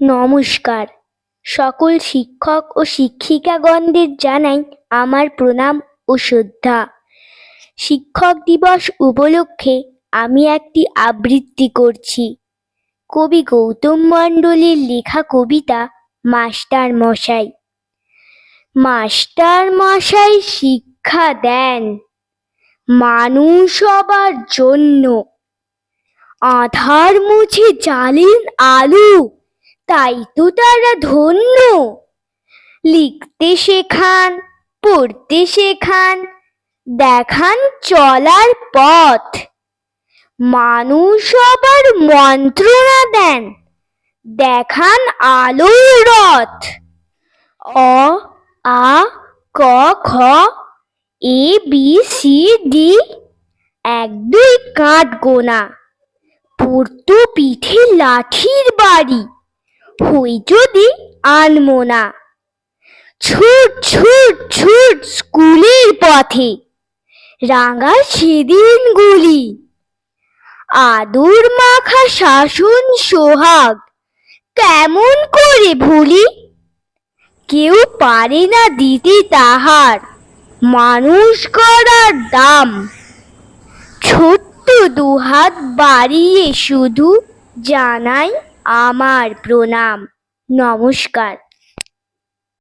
নমস্কার। সকল শিক্ষক ও শিক্ষিকাগণদের জানাই আমার প্রণাম ও শ্রদ্ধা। শিক্ষক দিবস উপলক্ষে আমি একটি আবৃত্তি করছি। কবি গৌতম মণ্ডলের লেখা কবিতা মাস্টার মশাই। মাস্টার মশাই শিক্ষা দেন। মানুষ সবার জন্য। আধার মুছে জ্বালেন আলো। তাই তো তারা ধন্য। লিখতে শেখান, পড়তে শেখান, দেখান চলার পথ। মানুষ সবার মন্ত্রণা দেন, দেখান আলোর রথ। অ, আ, ক, খ, এ, বি, সি, ডি, এক, দুই কাঠ গোনা পড়তো পিঠে লাঠির বাড়ি। হই যদি আনমোনা ছুট ছুট ছুট স্কুলের পথে, রাঙা সেদিন গুলি। আদর মাখা শাসন সোহাগ, কেমন করে ভুলি? কেউ পারে না দিতে তাহার, মানুষ করার দাম। ছোট্ট দুহাত বাড়িয়ে শুধু জানাই আমার প্রণাম। নমস্কার।